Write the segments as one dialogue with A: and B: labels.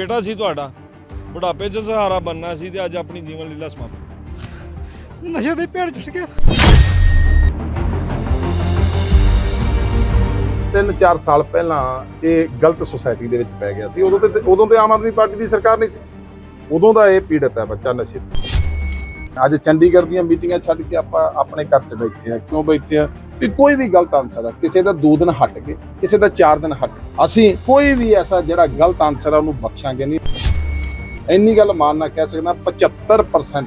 A: ਬੇਟਾ ਸੀ ਤੁਹਾਡਾ ਬੁਢਾਪੇ 'ਚ ਸਹਾਰਾ ਬੰਨਣਾ ਸੀ ਤੇ ਅੱਜ ਆਪਣੀ ਜੀਵਨ ਲੀਲਾ ਸਮਾਪਤ।
B: ਨਸ਼ੇ ਦੇ ਭੇੜ ਚੜ ਗਿਆ।
C: ਤਿੰਨ ਚਾਰ ਸਾਲ ਪਹਿਲਾਂ ਇਹ ਗਲਤ ਸੁਸਾਇਟੀ ਦੇ ਵਿੱਚ ਪੈ ਗਿਆ ਸੀ। ਉਦੋਂ ਤੇ ਉਦੋਂ ਤੇ ਆਮ ਆਦਮੀ ਪਾਰਟੀ ਦੀ ਸਰਕਾਰ ਨਹੀਂ ਸੀ। ਉਦੋਂ ਦਾ ਇਹ ਪੀੜਤ ਹੈ ਬੱਚਾ ਨਸ਼ੇ ਤੋਂ। ਅੱਜ ਚੰਡੀਗੜ੍ਹ ਦੀਆਂ ਮੀਟਿੰਗਾਂ ਛੱਡ ਕੇ ਆਪਾਂ ਆਪਣੇ ਘਰ 'ਚ ਬੈਠੇ ਆ ਕਿਉਂ ਬੈਠੇ ਆ ਵੀ ਕੋਈ ਵੀ ਗਲਤ ਆਨਸਰ ਹੈ ਕਿਸੇ ਦਾ 2 ਦਿਨ ਹਟ ਕੇ ਕਿਸੇ ਦਾ 4 ਦਿਨ ਹਟ ਕੇ। ਅਸੀਂ ਕੋਈ ਵੀ ਐਸਾ ਜਿਹੜਾ ਗਲਤ ਆਨਸਰ ਆ ਉਹਨੂੰ ਬਖਸ਼ਾਂਗੇ ਨਹੀਂ। ਇੰਨੀ ਗੱਲ ਮਾਨਣਾ ਕਹਿ ਸਕਦਾ 75%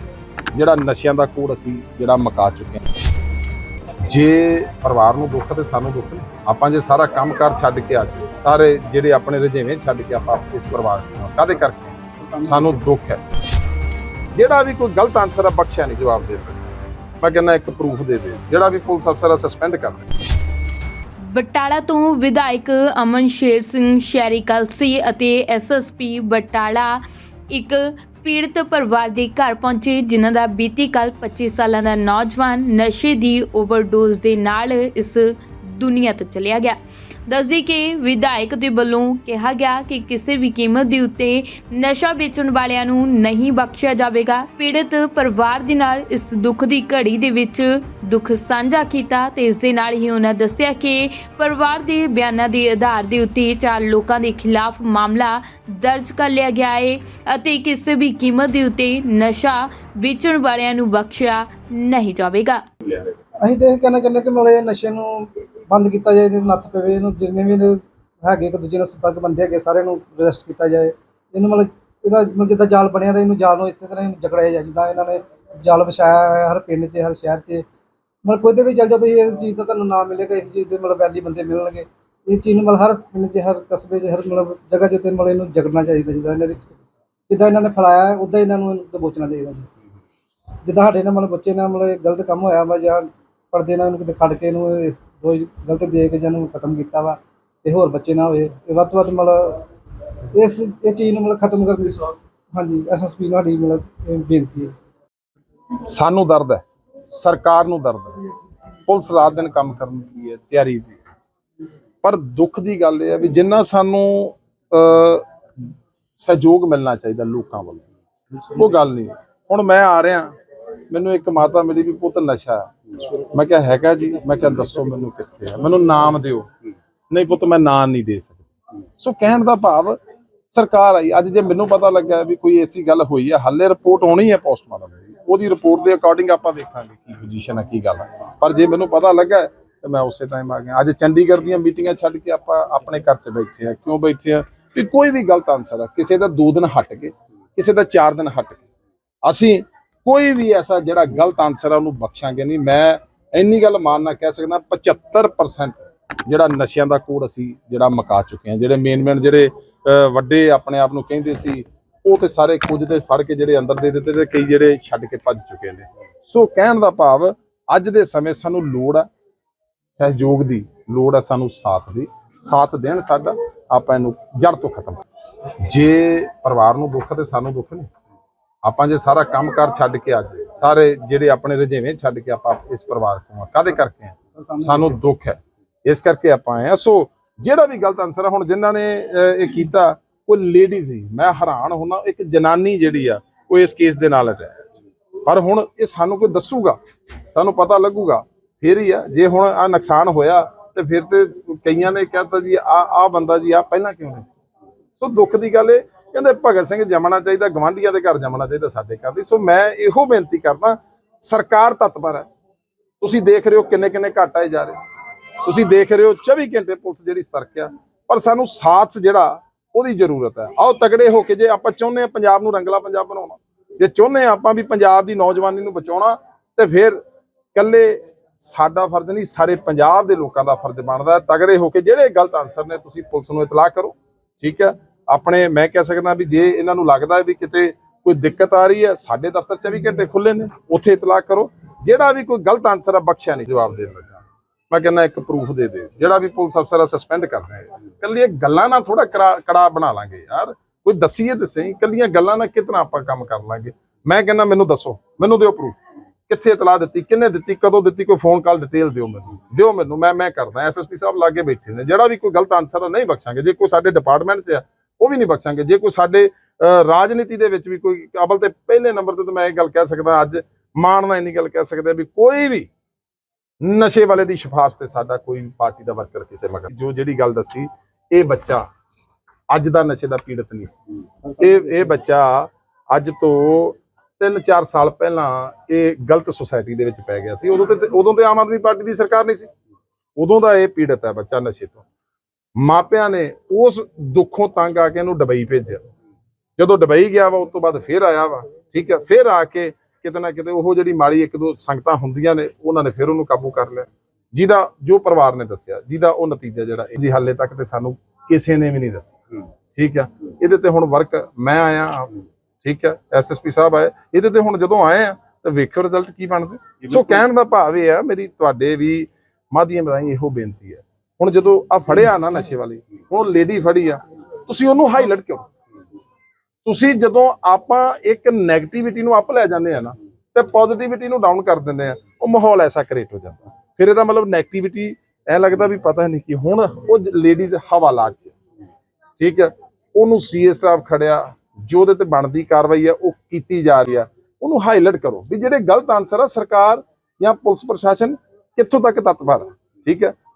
C: ਜਿਹੜਾ ਨਸ਼ਿਆਂ ਦਾ ਕੋੜ ਅਸੀਂ ਜਿਹੜਾ ਮਕਾ ਚੁੱਕੇ ਹਾਂ। ਜੇ ਪਰਿਵਾਰ ਨੂੰ ਦੁੱਖ ਤੇ ਸਾਨੂੰ ਦੁੱਖ ਨਹੀਂ, ਆਪਾਂ ਜੇ ਸਾਰਾ ਕੰਮਕਾਰ ਛੱਡ ਕੇ ਆ ਜਾਈਏ, ਸਾਰੇ ਜਿਹੜੇ ਆਪਣੇ ਰਜੇਵੇਂ ਛੱਡ ਕੇ ਆਪਾਂ ਇਸ ਪਰਿਵਾਰ ਨੂੰ ਕਾਦੇ ਕਰਕੇ? ਸਾਨੂੰ ਦੁੱਖ ਹੈ। ਜਿਹੜਾ ਵੀ ਕੋਈ ਗਲਤ ਆਨਸਰ ਆ, ਬਖਸ਼ਿਆ ਨਹੀਂ, ਜਵਾਬ ਦੇ ਮੈਂ ਕਹਿੰਦਾ ਇੱਕ ਪ੍ਰੂਫ ਦੇ ਦੇ ਜਿਹੜਾ ਵੀ ਪੁਲਿਸ ਅਫਸਰ ਆ ਸਸਪੈਂਡ ਕਰ
D: ਬਟਾਲਾ ਤੋਂ ਵਿਧਾਇਕ ਅਮਨ ਸ਼ੇਰ ਸਿੰਘ ਸ਼ਹਿਰੀ ਕਲਸੀ ਅਤੇ ਐਸਐਸਪੀ ਬਟਾਲਾ ਇੱਕ ਪੀੜਤ ਪਰਿਵਾਰ ਦੇ ਘਰ ਪਹੁੰਚੇ, ਜਿਨ੍ਹਾਂ ਦਾ ਬੀਤੀ ਕੱਲ 25 ਸਾਲਾਂ ਦਾ ਨੌਜਵਾਨ ਨਸ਼ੇ ਦੀ ਓਵਰਡੋਜ਼ ਦੇ ਨਾਲ ਇਸ ਦੁਨੀਆ ਤੋਂ ਚਲਿਆ ਗਿਆ। ਦੱਸਦੀ ਕਿ ਵਿਧਾਇਕ ਦੇ ਵੱਲੋਂ ਕਿਹਾ ਗਿਆ ਕਿ ਕਿਸੇ ਵੀ ਕੀਮਤ ਦੇ ਉੱਤੇ ਨਸ਼ਾ ਵੇਚਣ ਵਾਲਿਆਂ ਨੂੰ ਨਹੀਂ ਬਖਸ਼ਿਆ ਜਾਵੇਗਾ। ਪੀੜਤ ਪਰਿਵਾਰ ਦੇ ਨਾਲ ਇਸ ਦੁੱਖ ਦੀ ਘੜੀ ਦੇ ਵਿੱਚ ਦੁੱਖ ਸਾਂਝਾ ਕੀਤਾ ਤੇ ਇਸ ਦੇ ਨਾਲ ਹੀ ਉਹਨਾਂ ਦੱਸਿਆ ਕਿ ਪਰਿਵਾਰ ਦੇ ਬਿਆਨਾਂ ਦੇ ਆਧਾਰ ਦੇ ਉੱਤੇ ਚਾਰ ਲੋਕਾਂ ਦੇ ਖਿਲਾਫ ਮਾਮਲਾ ਦਰਜ ਕਰ ਲਿਆ ਗਿਆ ਹੈ ਅਤੇ ਕਿਸੇ ਵੀ ਕੀਮਤ ਦੇ ਉੱਤੇ ਨਸ਼ਾ ਵੇਚਣ ਵਾਲਿਆਂ ਨੂੰ ਬਖਸ਼ਿਆ ਨਹੀਂ ਜਾਵੇਗਾ।
B: ਅਸੀਂ ਤੇ ਇਹ ਕਹਿਣਾ ਚਾਹੁੰਦੇ ਕਿ ਮਲੇ ਨਸ਼ੇ ਨੂੰ ਬੰਦ ਕੀਤਾ ਜਾਏ ਇਹਦੇ ਨੱਥ ਪਵੇ ਇਹਨੂੰ ਜਿੰਨੇ ਵੀ ਇਹਦੇ ਹੈਗੇ ਇੱਕ ਦੂਜੇ ਨਾਲ ਸੰਪਰਕ ਬੰਦੇ ਹੈਗੇ ਸਾਰਿਆਂ ਨੂੰ ਅਰੈਸਟ ਕੀਤਾ ਜਾਏ। ਇਹਨੂੰ ਮਤਲਬ ਇਹਦਾ ਮਤਲਬ ਜਿੱਦਾਂ ਜਾਲ ਬਣਿਆ ਤਾਂ ਇਹਨੂੰ ਜਾਲ ਨੂੰ ਇਸੇ ਤਰ੍ਹਾਂ ਹੀ ਜਕੜਿਆ ਜਾਏ ਜਿੱਦਾਂ ਇਹਨਾਂ ਨੇ ਜਾਲ ਵਿਛਾਇਆ ਹੋਇਆ ਹਰ ਪਿੰਡ 'ਚ ਹਰ ਸ਼ਹਿਰ 'ਚ। ਮਤਲਬ ਕੋਈ ਤੇ ਵੀ ਚੱਲ ਜਾਓ ਤੁਸੀਂ ਇਸ ਚੀਜ਼ ਦਾ ਤੁਹਾਨੂੰ ਨਾਮ ਮਿਲੇਗਾ ਇਸ ਚੀਜ਼ ਦੇ ਮਤਲਬ ਵੈਲੀ ਬੰਦੇ ਮਿਲਣਗੇ। ਇਹ ਚੀਜ਼ ਨੂੰ ਮਤਲਬ ਹਰ ਪਿੰਡ 'ਚ ਹਰ ਕਸਬੇ 'ਚ ਹਰ ਮਤਲਬ ਜਗ੍ਹਾ 'ਚ ਤੇ ਮਤਲਬ ਇਹਨੂੰ ਜਗੜਨਾ ਚਾਹੀਦਾ ਜਿੱਦਾਂ ਇਹਨਾਂ ਨੇ ਜਿੱਦਾਂ ਇਹਨਾਂ ਨੇ ਫੈਲਾਇਆ ਹੈ, ਉੱਦਾਂ ਇਹਨਾਂ ਨੂੰ ਦਬੋਚਣਾ ਚਾਹੀਦਾ ਜੀ। ਜਿੱਦਾਂ ਸਾਡੇ ਨਾਲ ਮਤਲਬ ਬੱਚੇ ਨਾਲ ਮਤਲਬ ਗਲਤ ਕੰਮ ਹੋਇਆ ਵਾ ਜਾਂ ਪਰਦੇ ਨਾਲ ਇਹਨੂੰ ਕਿਤੇ ਖੜ ਕੇ ਇਹਨੂੰ ਇਸ ਰੋਜ਼ ਗਲਤ ਦੇ ਕੇ ਜਾਂ ਖਤਮ ਕੀਤਾ ਵਾ ਤੇ ਹੋਰ ਬੱਚੇ ਨਾ ਹੋਏ ਇਹ ਵੱਧ ਤੋਂ ਵੱਧ ਮਤਲਬ ਇਸ, ਇਹ ਚੀਜ਼ ਨੂੰ ਮਤਲਬ ਖਤਮ ਕਰਨ ਦੀ ਸੋਚ ਹਾਂਜੀ ਐਸਐਸਪੀ ਨਾਲ ਸਾਡੀ ਮਤਲਬ ਇਹ ਬੇਨਤੀ ਹੈ।
C: ਸਾਨੂੰ ਦਰਦ ਹੈ, ਸਰਕਾਰ ਨੂੰ ਦਰਦ ਹੈ। ਪੁਲਿਸ ਰਾਤ ਦਿਨ ਕੰਮ ਕਰਨ ਦੀ ਹੈ, ਤਿਆਰੀ ਦੀ। ਪਰ ਦੁੱਖ ਦੀ ਗੱਲ ਇਹ ਹੈ ਵੀ ਜਿੰਨਾ ਸਾਨੂੰ ਸਹਿਯੋਗ ਮਿਲਣਾ ਚਾਹੀਦਾ ਲੋਕਾਂ ਵੱਲੋਂ, ਉਹ ਗੱਲ ਨਹੀਂ। ਹੁਣ ਮੈਂ ਆ ਰਿਹਾ, ਮੈਨੂੰ ਇੱਕ ਮਾਤਾ ਮਿਲੀ ਵੀ ਪੁੱਤ ਨਸ਼ਾ ਮੈਂ ਕਿਹਾ ਹੈਗਾ ਜੀ। ਮੈਂ ਕਿਹਾ ਦੱਸੋ ਮੈਨੂੰ ਕਿੱਥੇ ਹੈ ਮੈਨੂੰ ਨਾਮ ਦਿਓ। ਨਹੀਂ ਪੁੱਤ ਮੈਂ ਨਾਂ ਨਹੀਂ ਦੇ ਸਕਦਾ। ਸੋ ਕਹਿਣ ਦਾ ਭਾਵ ਸਰਕਾਰ ਆਈ। ਅੱਜ ਜੇ ਮੈਨੂੰ ਪਤਾ ਲੱਗਾ ਵੀ ਕੋਈ ਐਸੀ ਗੱਲ ਹੋਈ ਹੈ ਹਾਲੇ ਰਿਪੋਰਟ ਹੋਣੀ ਹੈ ਪੋਸਟਮਾਰਟਮ ਦੀ। ਉਹਦੀ ਰਿਪੋਰਟ ਦੇ ਅਕੋਰਡਿੰਗ ਆਪਾਂ ਵੇਖਾਂਗੇ ਕੀ ਪੋਜੀਸ਼ਨ ਹੈ ਕੀ ਗੱਲ ਹੈ ਪਰ ਜੇ ਮੈਨੂੰ ਪਤਾ ਲੱਗਾ ਹੈ, ਤੇ ਮੈਂ ਉਸੇ ਟਾਈਮ ਆ ਗਿਆ। ਅੱਜ ਚੰਡੀਗੜ੍ਹ ਦੀਆਂ ਮੀਟਿੰਗਾਂ ਛੱਡ ਕੇ ਆਪਾਂ ਆਪਣੇ ਘਰ 'ਚ ਬੈਠੇ ਆ। ਕਿਉਂ ਬੈਠੇ ਆ? ਵੀ ਕੋਈ ਵੀ ਗਲਤ ਆਨਸਰ ਆ ਕਿਸੇ ਦਾ 2 ਦਿਨ ਹਟ ਕੇ ਕਿਸੇ ਦਾ 4 ਦਿਨ ਹਟ ਕੇ ਅਸੀਂ ਕੋਈ ਵੀ ਐਸਾ ਜਿਹੜਾ ਗਲਤ ਆਨਸਰ ਹੈ ਉਹਨੂੰ ਬਖਸ਼ਾਂਗੇ ਨਹੀਂ। ਮੈਂ ਇੰਨੀ ਗੱਲ ਮਾਨਣਾ ਕਹਿ ਸਕਦਾ 75% ਜਿਹੜਾ ਨਸ਼ਿਆਂ ਦਾ ਕੋੜ ਅਸੀਂ ਜਿਹੜਾ ਮਕਾ ਚੁੱਕੇ ਹਾਂ। ਜਿਹੜੇ ਮੇਨ ਮੇਨ ਜਿਹੜੇ ਵੱਡੇ ਆਪਣੇ ਆਪ ਨੂੰ ਕਹਿੰਦੇ ਸੀ, ਉਹ ਤੇ ਸਾਰੇ ਕੁਝ ਤੇ ਫੜ ਕੇ ਜਿਹੜੇ ਅੰਦਰ ਦੇ ਦਿੱਤੇ ਤੇ ਕਈ ਜਿਹੜੇ ਛੱਡ ਕੇ ਭੱਜ ਚੁੱਕੇ ਨੇ। ਸੋ ਕਹਿਣ ਦਾ ਭਾਵ, ਅੱਜ ਦੇ ਸਮੇਂ ਸਾਨੂੰ ਲੋੜ ਹੈ ਸਹਿਯੋਗ ਦੀ ਲੋੜ ਹੈ ਸਾਨੂੰ ਸਾਥ ਦੀ, ਸਾਥ ਦੇਣ ਸਾਡਾ, ਆਪਾਂ ਇਹਨੂੰ ਜੜ ਤੋਂ ਖਤਮ ਜੇ ਪਰਿਵਾਰ ਨੂੰ ਦੁੱਖ ਤੇ ਸਾਨੂੰ ਦੁੱਖ ਨਹੀਂ। ਆਪਾਂ ਜੇ ਸਾਰਾ ਕੰਮਕਾਰ ਛੱਡ ਕੇ ਆ ਜਾਈਏ ਸਾਰੇ ਜਿਹੜੇ ਆਪਣੇ ਰਜੇਵੇਂ ਛੱਡ ਕੇ ਆਪਾਂ ਇਸ ਪਰਿਵਾਰ ਤੋਂ ਕਾਦੇ ਕਰਕੇ ਆ? ਸਾਨੂੰ ਦੁੱਖ ਹੈ। ਇਸ ਕਰਕੇ ਆਪਾਂ ਆਏ ਆ। ਸੋ ਜਿਹੜਾ ਵੀ ਗਲਤ ਆਨਸਰ ਹੈ ਹੁਣ ਜਿਨ੍ਹਾਂ ਨੇ ਇਹ ਕੀਤਾ ਉਹ ਲੇਡੀ ਸੀ ਮੈਂ ਹੈਰਾਨ ਹੁਣਾ ਇੱਕ ਜਨਾਨੀ ਜਿਹੜੀ ਆ ਉਹ ਇਸ ਕੇਸ ਦੇ ਨਾਲ ਅਟੈਚ ਪਰ ਹੁਣ ਇਹ ਸਾਨੂੰ ਕੋਈ ਦੱਸੂਗਾ? ਸਾਨੂੰ ਪਤਾ ਲੱਗੂਗਾ? ਫਿਰ ਹੀ ਆ। ਜੇ ਹੁਣ ਆ ਨੁਕਸਾਨ ਹੋਇਆ ਤੇ ਫਿਰ ਤੇ ਕਈਆਂ ਨੇ ਕਹਿਤਾ ਜੀ ਆ ਆ ਬੰਦਾ ਜੀ ਆ ਪਹਿਲਾਂ ਕਿਉਂ ਨਹੀਂ ਸੀ? ਦੁੱਖ ਦੀ ਗੱਲ ਇਹ ਕਹਿੰਦੇ ਭਗਤ ਸਿੰਘ ਜੰਮਣਾ ਚਾਹੀਦਾ, ਗਵਾਂਢੀਆਂ ਦੇ ਘਰ ਜੰਮਣਾ ਚਾਹੀਦਾ ਸਾਡੇ ਘਰ ਦੀ। ਸੋ ਮੈਂ ਇਹੋ ਬੇਨਤੀ ਕਰਦਾ, ਸਰਕਾਰ ਤਤਪਰ ਹੈ। ਤੁਸੀਂ ਦੇਖ ਰਹੇ ਹੋ ਕਿੰਨੇ ਕਿੰਨੇ ਘਟ ਆਏ ਜਾ ਰਹੇ। ਤੁਸੀਂ ਦੇਖ ਰਹੇ ਹੋ 24 ਘੰਟੇ ਪੁਲਿਸ ਜਿਹੜੀ ਸਤਰਕ ਆ, ਪਰ ਸਾਨੂੰ ਸਾਥ ਜਿਹੜਾ, ਉਹਦੀ ਜ਼ਰੂਰਤ ਹੈ। ਆਓ ਤਗੜੇ ਹੋ ਕੇ ਜੇ ਆਪਾਂ ਚਾਹੁੰਦੇ ਆ ਪੰਜਾਬ ਨੂੰ ਰੰਗਲਾ ਪੰਜਾਬ ਬਣਾਉਣਾ, ਜੇ ਚਾਹੁੰਦੇ ਆ ਆਪਾਂ ਵੀ ਪੰਜਾਬ ਦੀ ਨੌਜਵਾਨੀ ਨੂੰ ਬਚਾਉਣਾ, ਤੇ ਫਿਰ ਕੱਲੇ ਸਾਡਾ ਫਰਜ਼ ਨਹੀਂ, ਸਾਰੇ ਪੰਜਾਬ ਦੇ ਲੋਕਾਂ ਦਾ ਫਰਜ਼ ਬਣਦਾ। ਤਗੜੇ ਹੋ ਕੇ ਜਿਹੜੇ ਗਲਤ ਆਨਸਰ ਨੇ, ਤੁਸੀਂ ਪੁਲਿਸ ਨੂੰ ਇਤਲਾਹ ਕਰੋ। ਠੀਕ ਹੈ? ਆਪਣੇ, ਮੈਂ ਕਹਿ ਸਕਦਾ ਵੀ ਜੇ ਇਹਨਾਂ ਨੂੰ ਲੱਗਦਾ ਵੀ ਕਿਤੇ ਕੋਈ ਦਿੱਕਤ ਆ ਰਹੀ ਹੈ, ਸਾਡੇ ਦਫ਼ਤਰ 24 ਘੰਟੇ ਖੁੱਲੇ ਨੇ, ਉੱਥੇ ਇਤਲਾਹ ਕਰੋ। ਜਿਹੜਾ ਵੀ ਕੋਈ ਗਲਤ ਆਨਸਰ ਆ, ਬਖਸ਼ਿਆ ਨਹੀਂ, ਜਵਾਬ ਦੇਣ ਲੱਗਾ ਮੈਂ ਕਹਿੰਦਾ ਇੱਕ ਪ੍ਰੂਫ ਦੇ ਦੇ ਜਿਹੜਾ ਵੀ ਪੁਲਿਸ ਅਫਸਰ ਆ ਸਸਪੈਂਡ ਕਰ ਦੇ ਕੱਲੀਆਂ ਗੱਲਾਂ ਨਾਲ ਥੋੜਾ ਕੜਾ ਬਣਾ ਲਾਂਗੇ ਯਾਰ। ਕੋਈ ਦਸੀਏ ਤੇ ਸਹੀ ਕੱਲੀਆਂ ਗੱਲਾਂ ਨਾਲ ਕਿਤਨਾ ਆਪਾਂ ਕੰਮ ਕਰ ਲਾਂਗੇ? ਮੈਂ ਕਹਿੰਦਾ ਮੈਨੂੰ ਦੱਸੋ, ਮੈਨੂੰ ਦਿਓ ਪ੍ਰੂਫ ਕਿੱਥੇ ਇਤਲਾਹ ਦਿੱਤੀ ਕਿੰਨੇ ਦਿੱਤੀ, ਕਦੋਂ ਦਿੱਤੀ, ਕੋਈ ਫੋਨ ਕਾਲ ਡਿਟੇਲ ਦਿਓ ਮੈਨੂੰ। ਦਿਓ ਮੈਨੂੰ, ਮੈਂ ਮੈਂ ਕਰਦਾ ਐਸਐਸਪੀ ਸਾਹਿਬ ਲਾਗੇ ਬੈਠੇ ਨੇ। ਜਿਹੜਾ ਵੀ ਕੋਈ ਗਲਤ ਆਨਸਰ ਆ, ਨਹੀਂ ਬਖਸ਼ਾਂਗੇ। ਜੇ ਕੋਈ ਸਾਡੇ ਡਿਪਾਰਟਮੈਂਟ 'ਚ ਆ ਉਹ ਵੀ ਨਹੀਂ ਬਖਸ਼ਾਂਗੇ। ਜੇ ਕੋਈ ਸਾਡੇ ਰਾਜਨੀਤੀ ਦੇ ਵਿੱਚ ਵੀ ਕੋਈ ਅਵਲ ਤੇ ਪਹਿਲੇ ਨੰਬਰ ਤੇ ਤਾਂ ਮੈਂ ਇਹ ਗੱਲ ਕਹਿ ਸਕਦਾ, ਅੱਜ ਮਾਣ ਨਾਲ ਇੰਨੀ ਗੱਲ ਕਹਿ ਸਕਦੇ ਵੀ ਕੋਈ ਵੀ ਨਸ਼ੇ ਵਾਲੇ ਦੀ ਸਿਫਾਰਿਸ਼ ਤੇ ਸਾਡਾ ਕੋਈ ਪਾਰਟੀ ਦਾ ਵਰਕਰ ਕਿਸੇ ਮਗਰ ਜੋ ਜਿਹੜੀ ਗੱਲ ਦੱਸੀ, ਇਹ ਬੱਚਾ ਅੱਜ ਦਾ ਨਸ਼ੇ ਦਾ ਪੀੜਤ ਨਹੀਂ ਸੀ। ਇਹ ਇਹ ਬੱਚਾ ਅੱਜ ਤੋਂ 3-4 ਸਾਲ ਪਹਿਲਾਂ ਇਹ ਗਲਤ ਸੁਸਾਇਟੀ ਦੇ ਵਿੱਚ ਪੈ ਗਿਆ ਸੀ। ਉਦੋਂ ਤੇ ਉਦੋਂ ਤੇ ਆਮ ਆਦਮੀ ਪਾਰਟੀ ਦੀ ਸਰਕਾਰ ਨਹੀਂ ਸੀ। ਉਦੋਂ ਦਾ ਇਹ ਪੀੜਤ ਹੈ ਬੱਚਾ ਨਸ਼ੇ ਤੋਂ। ਮਾਪਿਆਂ ਨੇ ਉਸ ਦੁੱਖੋਂ ਤੰਗ ਆ ਕੇ ਇਹਨੂੰ ਡਬਈ ਭੇਜਿਆ। ਜਦੋਂ ਡਬਈ ਗਿਆ ਵਾ ਉਸ ਤੋਂ ਬਾਅਦ ਫੇਰ ਆਇਆ ਵਾ ਠੀਕ ਹੈ ਫੇਰ ਆ ਕੇ ਕਿਤੇ ਨਾ ਕਿਤੇ ਉਹ ਜਿਹੜੀ ਮਾੜੀ ਇੱਕ ਦੋ ਸੰਗਤਾਂ ਹੁੰਦੀਆਂ ਨੇ ਉਹਨਾਂ ਨੇ ਫਿਰ ਉਹਨੂੰ ਕਾਬੂ ਕਰ ਲਿਆ। ਜਿਹਦਾ ਜੋ ਪਰਿਵਾਰ ਨੇ ਦੱਸਿਆ ਜਿਹਦਾ ਉਹ ਨਤੀਜਾ ਜਿਹੜਾ ਜੀ ਹਾਲੇ ਤੱਕ ਤੇ ਸਾਨੂੰ ਕਿਸੇ ਨੇ ਵੀ ਨਹੀਂ ਦੱਸਿਆ। ਠੀਕ ਹੈ ਇਹਦੇ ਤੇ ਹੁਣ ਵਰਕ ਮੈਂ ਆਇਆ ਠੀਕ ਹੈ ਐਸਐਸਪੀ ਸਾਹਿਬ ਆਏ ਇਹਦੇ ਤੇ ਹੁਣ ਜਦੋਂ ਆਏ ਆ ਤਾਂ ਵੇਖੋ ਰਿਜ਼ਲਟ ਕੀ ਬਣਦੇ। ਸੋ ਕਹਿਣ ਦਾ ਭਾਵ ਇਹ ਆ ਮੇਰੀ ਤੁਹਾਡੇ ਵੀ ਮਾਧਿਅਮ ਰਾਹੀਂ ਇਹੋ ਬੇਨਤੀ ਹੈ ਹੁਣ ਜਦੋਂ ਆ ਫੜਿਆ ਨਾ ਨਸ਼ੇ ਵਾਲੀ, ਹੁਣ ਲੇਡੀ ਫੜੀ ਆ, ਤੁਸੀਂ ਉਹਨੂੰ ਹਾਈਲਾਈਟ ਕਿਉਂ? ਤੁਸੀਂ ਜਦੋਂ ਆਪਾਂ ਇੱਕ 네ਗੇਟਿਵਿਟੀ ਨੂੰ ਅਪ ਲੈ ਜਾਂਦੇ ਆ ਨਾ, ਤੇ ਪੋਜ਼ਿਟਿਵਿਟੀ ਨੂੰ ਡਾਊਨ ਕਰ ਦਿੰਦੇ ਆ, ਉਹ ਮਾਹੌਲ ਐਸਾ ਕ੍ਰੀਏਟ ਹੋ ਜਾਂਦਾ। ਫਿਰ ਇਹਦਾ ਮਤਲਬ 네ਗੇਟਿਵਿਟੀ ਐ ਲੱਗਦਾ ਵੀ ਪਤਾ ਨਹੀਂ ਕਿ ਹੁਣ ਉਹ ਲੇਡੀਜ਼ ਹਵਾਲਾਤ ਚ ਠੀਕ ਹੈ ਉਹਨੂੰ ਸੀਏ ਸਟਾਫ ਖੜਿਆ, ਜੋ ਉਹਦੇ ਤੇ ਬਣਦੀ ਕਾਰਵਾਈ ਆ, ਉਹ ਕੀਤੀ ਜਾ ਰਹੀ ਆ। ਉਹਨੂੰ ਹਾਈਲਾਈਟ ਕਰੋ ਵੀ ਜਿਹੜੇ ਗਲਤ ਆਨਸਰ ਆ, ਸਰਕਾਰ ਜਾਂ ਪੁਲਿਸ ਪ੍ਰਸ਼ਾਸਨ ਕਿੱਥੋਂ ਤੱਕ ਤਤਪਰ ਆ। ਠੀਕ ਹੈ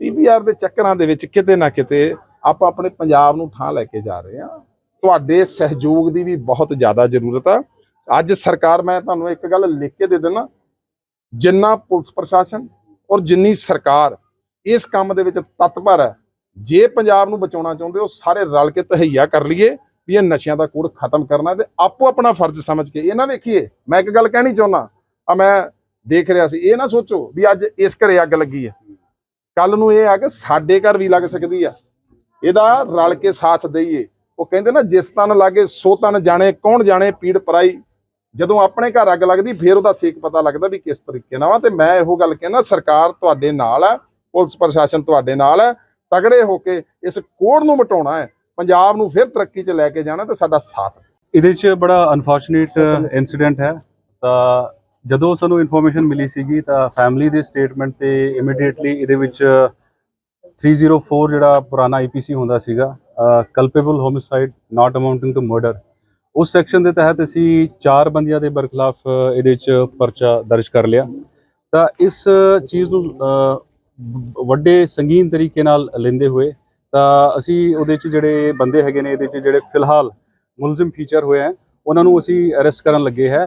C: ਟੀਪੀਆਰ ਦੇ ਚੱਕਰਾਂ ਦੇ ਵਿੱਚ ਕਿਤੇ ਨਾ ਕਿਤੇ ਆਪਾਂ ਆਪਣੇ ਪੰਜਾਬ ਨੂੰ ਠਾਂ ਲੈ ਕੇ ਜਾ ਰਹੇ ਹਾਂ। ਤੁਹਾਡੇ ਸਹਿਯੋਗ ਦੀ ਵੀ ਬਹੁਤ ਜ਼ਿਆਦਾ ਜ਼ਰੂਰਤ ਆ। ਅੱਜ ਸਰਕਾਰ, ਮੈਂ ਤੁਹਾਨੂੰ ਇੱਕ ਗੱਲ ਲਿਖ ਕੇ ਦੇ ਦਿੰਦਾ, ਜਿੰਨਾ ਪੁਲਿਸ ਪ੍ਰਸ਼ਾਸਨ ਔਰ ਜਿੰਨੀ ਸਰਕਾਰ ਇਸ ਕੰਮ ਦੇ ਵਿੱਚ ਤਤਪਰ ਹੈ, ਜੇ ਪੰਜਾਬ ਨੂੰ ਬਚਾਉਣਾ ਚਾਹੁੰਦੇ ਹੋ, ਸਾਰੇ ਰਲ ਕੇ ਤਹਈਆ ਕਰ ਲਈਏ ਵੀ ਇਹ ਨਸ਼ਿਆਂ ਦਾ ਕੂੜ ਖਤਮ ਕਰਨਾ ਤੇ ਆਪੋ ਆਪਣਾ ਫਰਜ਼ ਸਮਝ ਕੇ। ਇਹ ਨਾ ਵੇਖੀਏ, ਮੈਂ ਇੱਕ ਗੱਲ ਕਹਿਣੀ ਚਾਹੁੰਦਾ, ਆ ਮੈਂ ਦੇਖ ਰਿਹਾ ਸੀ, ਇਹ ਨਾ ਸੋਚੋ ਵੀ ਅੱਜ ਇਸ ਘਰੇ ਅੱਗ ਲੱਗੀ ਹੈ। ਕੱਲ ਨੂੰ ਇਹ ਆ ਕਿ ਸਾਡੇ ਘਰ ਵੀ ਲੱਗ ਸਕਦੀ ਆ। ਇਹਦਾ ਰਲ ਕੇ ਸਾਥ ਦਈਏ। ਉਹ ਕਹਿੰਦੇ ਨਾ ਜਿਸ ਤਨ ਲਾਗੇ ਸੋ ਤਨ ਜਾਣੇ ਕੌਣ ਜਾਣੇ ਪੀੜ ਪਰਾਈ। ਜਦੋਂ ਆਪਣੇ ਘਰ ਅੱਗ ਲੱਗਦੀ ਫਿਰ ਉਹਦਾ ਸੇਕ ਪਤਾ ਲੱਗਦਾ ਵੀ ਕਿਸ ਤਰੀਕੇ ਨਾਲ ਵਾ ਤੇ ਮੈਂ ਇਹੋ ਗੱਲ ਕਹਿੰਦਾ ਸਰਕਾਰ ਤੁਹਾਡੇ ਨਾਲ ਹੈ ਪੁਲਿਸ ਪ੍ਰਸ਼ਾਸਨ ਤੁਹਾਡੇ ਨਾਲ ਹੈ ਤਗੜੇ ਹੋ ਕੇ ਇਸ ਕੋੜ ਨੂੰ ਮਿਟਾਉਣਾ ਹੈ। ਪੰਜਾਬ ਨੂੰ ਫਿਰ ਤਰੱਕੀ 'ਚ ਲੈ ਕੇ ਜਾਣਾ ਤੇ ਸਾਡਾ ਸਾਥ।
E: ਇਹਦੇ 'ਚ ਬੜਾ ਅਨਫੋਰਚੂਨੇਟ ਇਨਸੀਡੈਂਟ ਹੈ। ਤਾਂ ਜਦੋਂ ਸਾਨੂੰ ਇਨਫੋਰਮੇਸ਼ਨ ਮਿਲੀ ਸੀਗੀ ਤਾਂ ਫੈਮਿਲੀ ਦੇ ਸਟੇਟਮੈਂਟ ਤੇ ਇਮੀਡੀਏਟਲੀ ਇਹਦੇ ਵਿੱਚ 304 ਜਿਹੜਾ ਪੁਰਾਣਾ ਆਈਪੀਸੀ ਹੁੰਦਾ ਸੀਗਾ culpable homicide not amounting to murder ਉਸ ਸੈਕਸ਼ਨ ਦੇ ਤਹਿਤ ਅਸੀਂ ਚਾਰ ਬੰਦਿਆਂ ਦੇ ਬਰਖਲਾਫ ਇਹਦੇ 'ਚ ਪਰਚਾ ਦਰਜ ਕਰ ਲਿਆ। ਤਾਂ ਇਸ ਚੀਜ਼ ਨੂੰ ਵੱਡੇ ਸੰਗੀਨ ਤਰੀਕੇ ਨਾਲ ਲੈਂਦੇ ਹੋਏ ਤਾਂ ਅਸੀਂ ਉਹਦੇ 'ਚ ਜਿਹੜੇ ਬੰਦੇ ਹੈਗੇ ਨੇ, ਇਹਦੇ 'ਚ ਜਿਹੜੇ ਫਿਲਹਾਲ ਮੁਲਜ਼ਮ ਫੀਚਰ ਹੋਏ ਹੈ, ਉਹਨਾਂ ਨੂੰ ਅਸੀਂ ਅਰੈਸਟ ਕਰਨ ਲੱਗੇ ਹੈ।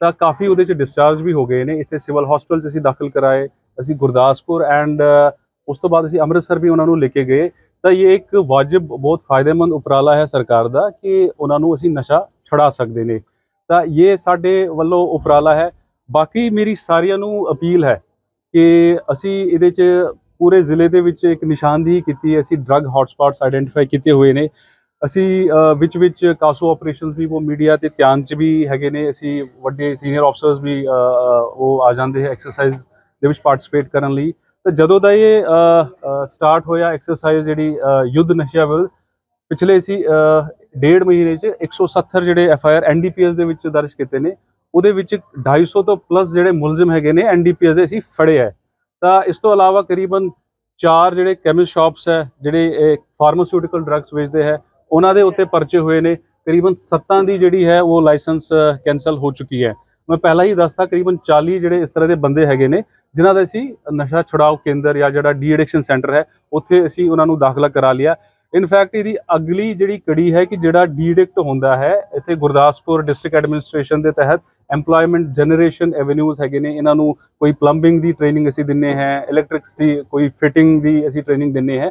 E: ਤਾਂ ਕਾਫੀ ਉਹਦੇ ਚ ਡਿਸਚਾਰਜ ਵੀ ਹੋ ਗਏ ਨੇ। ਇੱਥੇ ਸਿਵਲ ਹਸਪੀਟਲ ਚ ਅਸੀਂ ਦਾਖਲ ਕਰਾਏ, ਅਸੀਂ ਗੁਰਦਾਸਪੁਰ ਐਂਡ ਉਸ ਤੋਂ ਬਾਅਦ ਅਸੀਂ ਅੰਮ੍ਰਿਤਸਰ ਵੀ ਉਹਨਾਂ ਨੂੰ ਲੈ ਕੇ ਗਏ। ਤਾਂ ਇਹ ਇੱਕ ਵਾਜਬ, ਬਹੁਤ ਫਾਇਦੇਮੰਦ ਉਪਰਾਲਾ ਹੈ ਸਰਕਾਰ ਦਾ ਕਿ ਉਹਨਾਂ ਨੂੰ ਅਸੀਂ ਨਸ਼ਾ ਛੁਡਾ ਸਕਦੇ ਨੇ। ਤਾਂ ਇਹ ਸਾਡੇ ਵੱਲੋਂ ਉਪਰਾਲਾ ਹੈ। ਬਾਕੀ ਮੇਰੀ ਸਾਰਿਆਂ ਨੂੰ ਅਪੀਲ ਹੈ ਕਿ ਅਸੀਂ ਇਹਦੇ 'ਚ ਪੂਰੇ ਜ਼ਿਲ੍ਹੇ ਦੇ ਵਿੱਚ ਇੱਕ ਨਿਸ਼ਾਨਦੇਹੀ ਕੀਤੀ ਅਸੀਂ ਡਰੱਗ ਹੌਟਸਪੌਟਸ ਆਈਡੈਂਟੀਫਾਈ ਕੀਤੇ ਹੋਏ ਨੇ। ਅਸੀਂ ਵਿੱਚ ਵਿੱਚ ਕਾਸੋ ਆਪਰੇਸ਼ਨਸ ਵੀ, ਉਹ ਮੀਡੀਆ ਤੇ ਧਿਆਨ 'ਚ ਵੀ ਹੈਗੇ ਨੇ। ਅਸੀਂ ਵੱਡੇ ਸੀਨੀਅਰ ਅਫਸਰਸ ਵੀ ਉਹ ਆ ਜਾਂਦੇ ਹੈ ਐਕਸਰਸਾਈਜ਼ ਦੇ ਵਿੱਚ ਪਾਰਟਿਸਿਪੇਟ ਕਰਨ ਲਈ। ਤਾਂ ਜਦੋਂ ਦਾ ਇਹ ਸਟਾਰਟ ਹੋਇਆ ਐਕਸਰਸਾਈਜ਼ ਜਿਹੜੀ ਯੁੱਧ ਨਸ਼ਿਆਂ ਵਿਰੁੱਧ ਪਿਛਲੇ ਸੀ ਡੇਢ ਮਹੀਨੇ 'ਚ 170 ਜਿਹੜੇ ਐਫ ਆਈ ਆਰ ਐਨਡੀਪੀਐਸ ਦੇ ਵਿੱਚ ਦਰਜ ਕੀਤੇ ਨੇ। ਉਹਦੇ ਵਿੱਚ 250 ਤੋਂ ਪਲੱਸ ਜਿਹੜੇ ਮੁਲਜ਼ਮ ਹੈਗੇ ਨੇ ਐਨਡੀਪੀਐਸ ਦੇ ਅਸੀਂ ਫੜੇ ਹੈ। ਤਾਂ ਇਸ ਤੋਂ ਇਲਾਵਾ ਕਰੀਬਨ ਚਾਰ ਜਿਹੜੇ ਕੈਮਿਸਟ ਸ਼ਾਪਸ ਹੈ, ਜਿਹੜੇ ਫਾਰਮਾਸਿਊਟੀਕਲ ਡਰੱਗਸ ਵੇਚਦੇ ਹੈ ਉਹਨਾਂ ਦੇ ਉੱਤੇ ਪਰਚੇ ਹੋਏ ਨੇ। ਕਰੀਬਨ ਸੱਤਾਂ ਦੀ ਜਿਹੜੀ ਹੈ ਉਹ ਲਾਇਸੈਂਸ ਕੈਨਸਲ ਹੋ ਚੁੱਕੀ ਹੈ। ਮੈਂ ਪਹਿਲਾਂ ਹੀ ਦੱਸਤਾ ਕਰੀਬਨ 40 ਜਿਹੜੇ ਇਸ ਤਰ੍ਹਾਂ ਦੇ ਬੰਦੇ ਹੈਗੇ ਨੇ, ਜਿਨ੍ਹਾਂ ਦਾ ਅਸੀਂ ਨਸ਼ਾ ਛੁਡਾਓ ਕੇਂਦਰ ਜਾਂ ਜਿਹੜਾ ਡੀ ਐਡਿਕਸ਼ਨ ਸੈਂਟਰ ਹੈ, ਉੱਥੇ ਅਸੀਂ ਉਹਨਾਂ ਨੂੰ ਦਾਖਲਾ ਕਰਾ ਲਿਆ। ਇਨਫੈਕਟ ਇਹਦੀ ਅਗਲੀ ਜਿਹੜੀ ਕੜੀ ਹੈ ਕਿ ਜਿਹੜਾ ਡੀਡਿਕਟ ਹੁੰਦਾ ਹੈ, ਇੱਥੇ ਗੁਰਦਾਸਪੁਰ ਡਿਸਟ੍ਰਿਕਟ ਐਡਮਿਨਿਸਟ੍ਰੇਸ਼ਨ ਦੇ ਤਹਿਤ EMPLOYMENT ਜਨਰੇਸ਼ਨ ਐਵੇਨਿਊਜ਼ ਹੈਗੇ ਨੇ। ਇਹਨਾਂ ਨੂੰ ਕੋਈ ਪਲੰਬਿੰਗ ਦੀ ਟ੍ਰੇਨਿੰਗ ਅਸੀਂ ਦਿੰਨੇ ਹੈ ਇਲੈਕਟ੍ਰਿਕਸ ਦੀ, ਕੋਈ ਫਿਟਿੰਗ ਦੀ ਅਸੀਂ ਟ੍ਰੇਨਿੰਗ ਦਿੰਨੇ ਹੈ।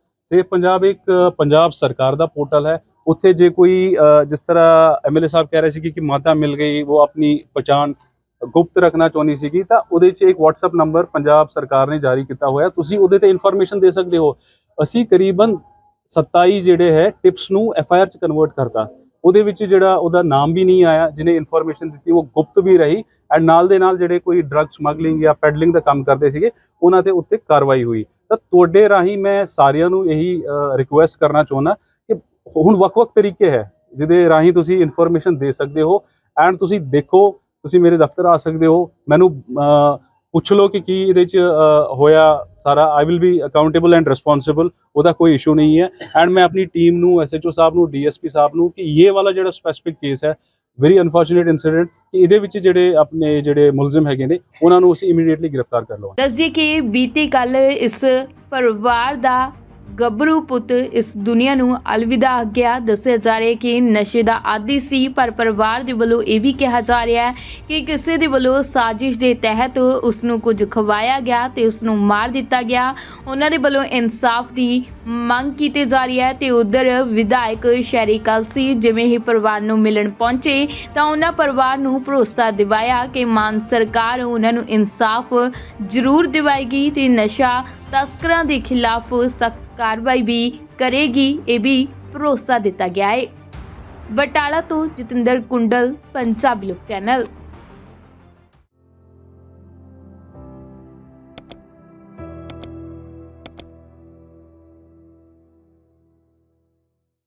E: ਸੇਫ ਪੰਜਾਬ ਇੱਕ ਪੰਜਾਬ ਸਰਕਾਰ ਦਾ ਪੋਰਟਲ ਹੈ। ਉੱਥੇ ਜੇ ਕੋਈ ਜਿਸ ਤਰ੍ਹਾਂ ਐਮਐਲਏ ਸਾਹਿਬ ਕਹਿ ਰਹੇ ਸੀ ਕਿ ਮਾਤਾ ਮਿਲ ਗਈ, ਉਹ ਆਪਣੀ ਪਛਾਣ ਗੁਪਤ ਰੱਖਣਾ ਚਾਹੁੰਦੀ ਸੀਗੀ, ਤਾਂ ਉਹਦੇ 'ਚ ਇੱਕ WhatsApp ਨੰਬਰ ਪੰਜਾਬ ਸਰਕਾਰ ਨੇ ਜਾਰੀ ਕੀਤਾ ਹੋਇਆ। ਤੁਸੀਂ ਉਹਦੇ ਤੇ ਇਨਫੋਰਮੇਸ਼ਨ ਦੇ ਸਕਦੇ ਹੋ। ਅਸੀਂ ਕਰੀਬਨ 27 ਜਿਹੜੇ ਹੈ ਟਿਪਸ ਨੂੰ ਐਫਆਈਆਰ ਚ ਕਨਵਰਟ ਕਰਤਾ। ਉਹਦੇ ਵਿੱਚ ਜਿਹੜਾ ਉਹਦਾ ਨਾਮ ਵੀ ਨਹੀਂ ਆਇਆ, ਜਿਹਨੇ ਇਨਫੋਰਮੇਸ਼ਨ ਦਿੱਤੀ, ਉਹ ਗੁਪਤ ਵੀ ਰਹੀ ਐਂਡ ਨਾਲ ਦੇ ਨਾਲ ਜਿਹੜੇ ਕੋਈ ਡਰੱਗ ਸਮਗਲਿੰਗ ਜਾਂ ਪੈਡਲਿੰਗ ਦਾ ਕੰਮ ਕਰਦੇ ਸੀਗੇ, ਉਹਨਾਂ ਤੇ ਉੱਤੇ ਕਾਰਵਾਈ ਹੋਈ। ਤਾਂ ਤੁਹਾਡੇ ਰਾਹੀਂ ਮੈਂ ਸਾਰਿਆਂ ਨੂੰ ਇਹੀ ਰਿਕੁਐਸਟ ਕਰਨਾ ਚਾਹੁੰਦਾ ਕਿ ਹੁਣ ਵੱਖ-ਵੱਖ ਤਰੀਕੇ ਹੈ, ਜਿਹਦੇ ਰਾਹੀਂ ਤੁਸੀਂ ਇਨਫੋਰਮੇਸ਼ਨ ਦੇ ਸਕਦੇ ਹੋ ਐਂਡ ਤੁਸੀਂ ਦੇਖੋ, ਤੁਸੀਂ ਮੇਰੇ ਦਫ਼ਤਰ ਆ ਸਕਦੇ ਹੋ, ਮੈਨੂੰ ਪੁੱਛ ਲਓ ਕਿ ਕੀ ਇਹਦੇ ਚ ਹੋਇਆ ਸਾਰਾ I will be accountable and responsible ਉਹਦਾ ਕੋਈ ਇਸ਼ੂ ਨਹੀਂ ਹੈ ਐਂਡ ਮੈਂ ਆਪਣੀ ਟੀਮ ਨੂੰ ਐਸਐਚਓ ਸਾਹਿਬ ਨੂੰ ਡੀਐਸਪੀ ਸਾਹਿਬ ਨੂੰ ਕਿ ਇਹ ਵਾਲਾ ਜਿਹੜਾ ਸਪੈਸੀਫਿਕ ਕੇਸ ਹੈ ਵੈਰੀ ਅਨਫੋਰਚੂਨੇਟ ਇਨਸੀਡੈਂਟ ਕਿ ਇਹਦੇ ਵਿੱਚ ਜਿਹੜੇ ਆਪਣੇ ਜਿਹੜੇ ਮੁਲਜ਼ਮ ਹੈਗੇ ਨੇ, ਉਹਨਾਂ ਨੂੰ ਅਸੀਂ ਇਮੀਡੀਏਟਲੀ ਗ੍ਰਿਫਤਾਰ ਕਰ ਲਵਾਂਗੇ।
D: ਦੱਸਦੀ ਕਿ ਬੀਤੀ ਕੱਲ ਇਸ ਪਰਿਵਾਰ ਦਾ ਗੱਭਰੂ ਪੁੱਤ ਇਸ ਦੁਨੀਆ ਨੂੰ ਅਲਵਿਦਾ ਗਿਆ ਦੱਸਿਆ ਜਾ ਰਿਹਾ ਕਿ ਨਸ਼ੇ ਦਾ ਆਦੀ ਸੀ, ਪਰ ਪਰਿਵਾਰ ਦੇ ਵੱਲੋਂ ਇਹ ਵੀ ਕਿਹਾ ਜਾ ਰਿਹਾ ਹੈ ਕਿ ਕਿਸੇ ਦੇ ਵੱਲੋਂ ਸਾਜ਼ਿਸ਼ ਦੇ ਤਹਿਤ ਉਸ ਨੂੰ ਕੁਝ ਖਵਾਇਆ ਗਿਆ ਤੇ ਉਸ ਨੂੰ ਮਾਰ ਦਿੱਤਾ ਗਿਆ। ਉਹਨਾਂ ਦੇ ਵੱਲੋਂ ਇਨਸਾਫ ਦੀ ਮੰਗ ਕੀਤੀ ਜਾ ਰਹੀ ਹੈ ਤੇ ਉਧਰ ਵਿਧਾਇਕ ਸ਼ੈਰੀ ਕਲਸੀ ਜਿਵੇਂ ਹੀ ਪਰਿਵਾਰ ਨੂੰ ਮਿਲਣ ਪਹੁੰਚੇ, ਤਾਂ ਉਹਨਾਂ ਪਰਿਵਾਰ ਨੂੰ ਭਰੋਸਾ ਦਿਵਾਇਆ ਕਿ ਮਾਨ ਸਰਕਾਰ ਉਹਨਾਂ ਨੂੰ ਇਨਸਾਫ ਜ਼ਰੂਰ ਦਿਵਾਏਗੀ ਤੇ ਨਸ਼ਾ ਤਸਕਰਾਂ ਦੇ ਖਿਲਾਫ ਸਖਤ ਕਾਰਵਾਈ ਵੀ ਕਰੇਗੀ, ਇਹ ਵੀ ਭਰੋਸਾ ਦਿੱਤਾ ਗਿਆ ਹੈ ਬਟਾਲਾ ਤੋਂ ਜਤਿੰਦਰ ਕੁੰਡਲ, ਪੰਜਾਬੀ ਲੋਕ ਚੈਨਲ।